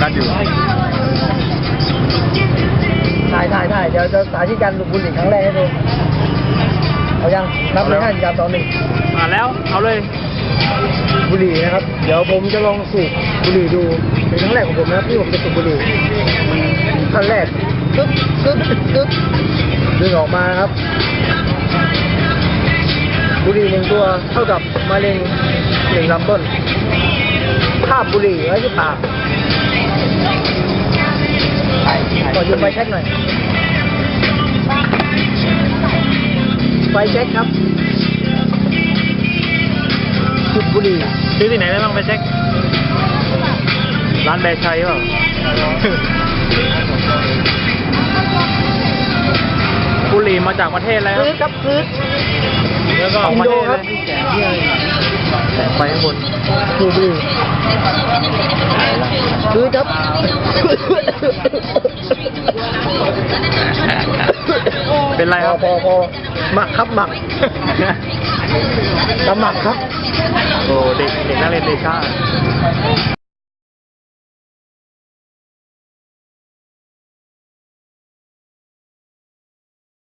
กัสอยู่ถ่ายถ่ายถ่ายเดี๋ยวจะสาธิตการดูดบุหรี่ครั้งแรกให้ดูเอายังนับเลยห้าสี่สามสองหนึ่งมาแล้วเอาเลย บุหรี่นะครับ เดี๋ยวผมจะลองสูบบุหรี่ดูเป็นครั้งแรกของผมนะครับที่ผมจะสูบบุหรี่ขั้นแรกกึ๊บกึ๊บกึ๊บดึงออกมานะครับ บุหรี่หนึ่งตัวเท่ากับมะเร็งหนึ่งลำต้นคาบบุหรี่ไว้ที่ปาก ขอยืมไฟแช็กหน่อย ไฟแช็กครับ จุดบุหรี่ซื้อที่ไหนได้บ้างไปเช็คร้านแบร์ชัยเปล่าบุหรี่มาจากประเทศอะไรครัซื้อบครับซื้อแล้วก็ออกประเทศเลยแสงไฟข้างบนสูบบุหรี่ซื้อครับ เป็นไรครับพอพอหมักครับหมักตำหมักครับ โอ้เด็กเด็กนักเรียนเดชา